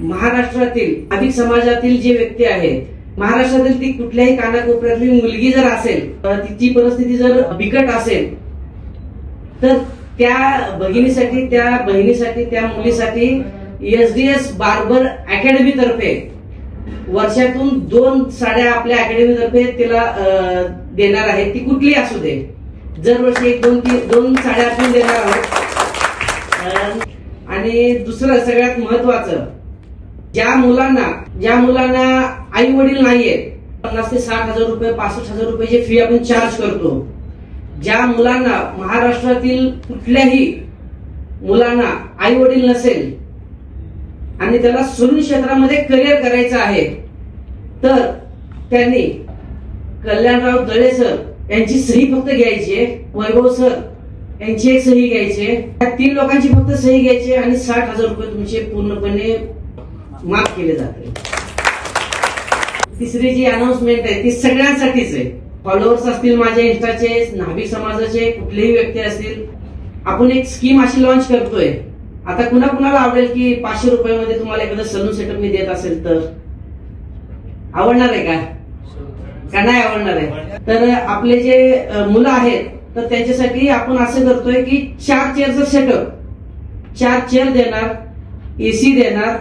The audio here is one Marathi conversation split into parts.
महाराष्ट्रातील अधिक समाजातील जे व्यक्ती आहेत महाराष्ट्रातील ती कुठल्याही कानाकोपऱ्यातली मुलगी जर असेल तिची परिस्थिती जर बिकट असेल तर त्या भगिनीसाठी त्या बहिणीसाठी त्या मुलीसाठी S D S barber academy तर्फे वर्षातून दोन साड्या आपल्या अकॅडमी तर्फे तिला देणार आहे ती कुठली असू दे. दरवर्षी एक दोन तीन दोन साड्या आपण देणार आहोत. आणि दुसरं सगळ्यात महत्वाचं ज्या मुलांना ज्या मुलांना आई वडील नाहीयेत पन्नास ते साठ हजार रुपये पासष्ट हजार रुपये जे फी आपण चार्ज करतो. ज्या मुलांना महाराष्ट्रातील कुठल्याही मुलांना आई वडील नसेल आणि त्याला सलून क्षेत्रामध्ये करिअर करायचं आहे तर त्यांनी कल्याणराव दळे सर यांची सही फक्त घ्यायची आहे वैभव सर यांची एक सही घ्यायची आहे. त्या तीन लोकांची फक्त सही घ्यायची आहे आणि साठ हजार रुपये तुमचे पूर्णपणे माफ केले जाते. तिसरी जी अनाउन्समेंट आहे ती सगळ्यांसाठीच आहे. फॉलोअर्स असतील माझ्या इंस्टाचे नाभिक समाजाचे कुठलेही व्यक्ती असतील आपण एक स्कीम अशी लॉन्च करतोय. आता कुणा कुणाला आवडेल की पाचशे रुपयामध्ये तुम्हाला एखादं सलून सेटअप मी देत असेल तर? आवडणार आहे का? का नाही आवडणार आहे? तर आपले जे मुलं आहेत तर त्यांच्यासाठी आपण असं करतोय की चार चेअरचं सेटअप चार चेअर देणार एसी देणार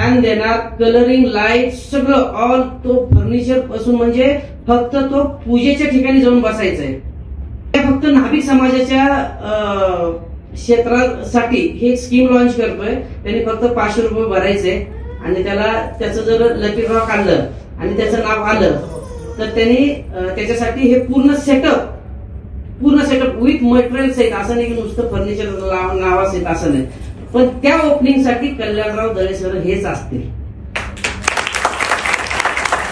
फॅन देणार कलरिंग लाइट सगळं ऑल तो फर्निचरपासून म्हणजे फक्त तो पूजेच्या ठिकाणी जाऊन बसायचा आहे फक्त नाभिक समाजाच्या क्षेत्रासाठी ही स्कीम लॉन्च करतोय. त्यांनी फक्त पाचशे रुपये भरायचे आणि त्याला त्याचं जर लकी ड्रॉ काढलं आणि त्याचं नाव आलं तर त्यांनी त्याच्यासाठी हे पूर्ण सेटअप पूर्ण सेटअप विथ मटेरियल्स आहेत. असं नाही की नुसतं फर्निचर नावा सेट असं नाही. पण त्या ओपनिंगसाठी कल्याणराव दळेसर हेच असतील.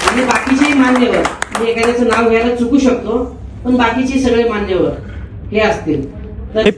म्हणजे आणि बाकीचे मान्यवर मी एखाद्याचं नाव घ्यायला चुकू शकतो पण बाकीचे सगळे मान्यवर हे असतील. तर